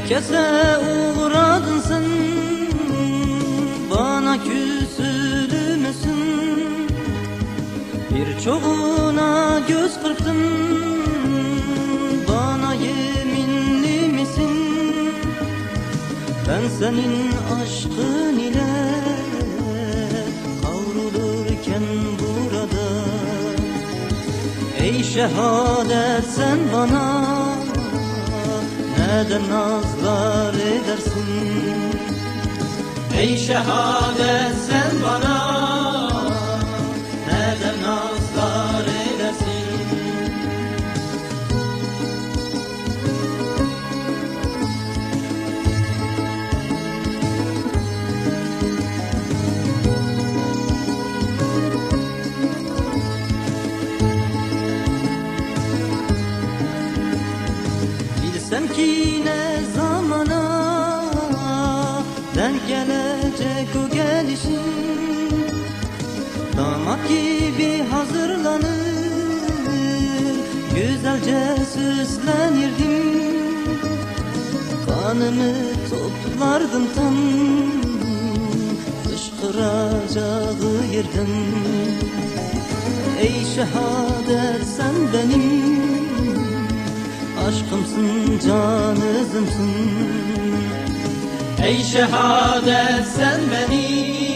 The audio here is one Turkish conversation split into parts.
Herkese uğradın sen Bana küsülü müsün Birçoğuna göz kırptın Bana yeminli misin? Ben senin aşkın ile Kavrulurken burada Ey şehadet sen bana Neden nazlar edersin? Ey şehadet sen bana Bilsem ki ne zamana denk gelecek o gelişin Damat gibi hazırlanır Güzelce süslenirdim. Kanımı toplardım tam Fışkıracağı yerden. Ey şehadet sen benim Aşkımsın canızımsın. Ey şehadet sen benim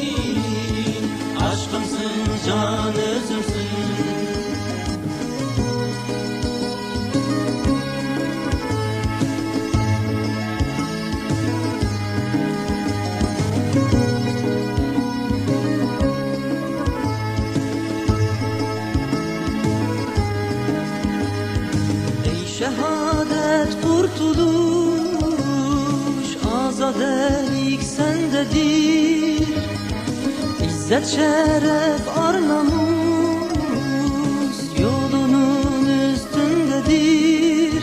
şehadet kurtuluş Azadelik sendedir. İzzet şeref ar namus Yolunun üstündedir.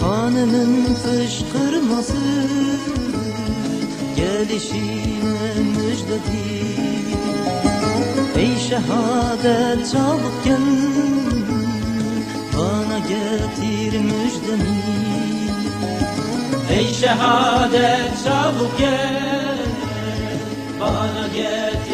Kanının fışkırması Gelişine müjdedir. Ey şehadet çabuk gel getir müjdemi. Ey şehadet çabuk gel Bana getir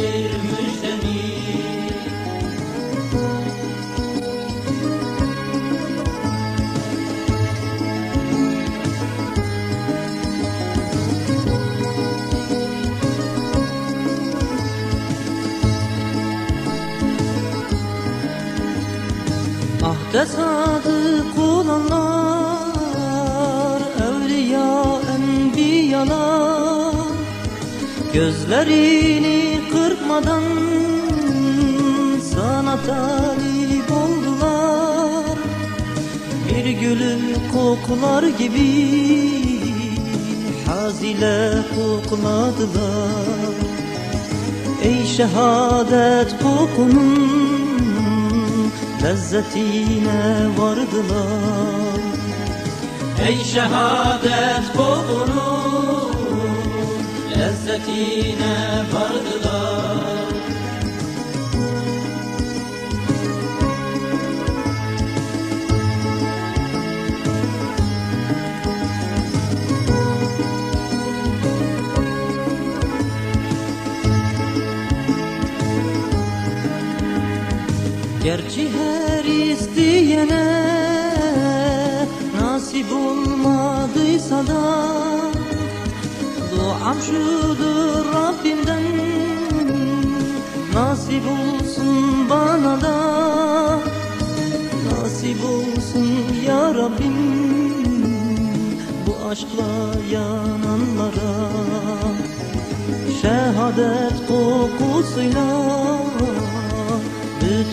Ahde sadık olanlar Evliya enbiyalar Gözlerini kırpmadan Sana talip oldular. Bir gülü koklar gibi Haz ile kokladılar. Ey şehadet kokunun lezzetine vardılar. Ey şehadet kokunun lezzetine vardılar Gerçi her isteyene nasip olmadıysa da Duam şudur Rabbimden nasip olsun bana da Nasip olsun ya Rabbim bu aşkla yananlara. Şehadet kokusuyla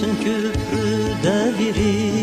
bütün küfrü devirir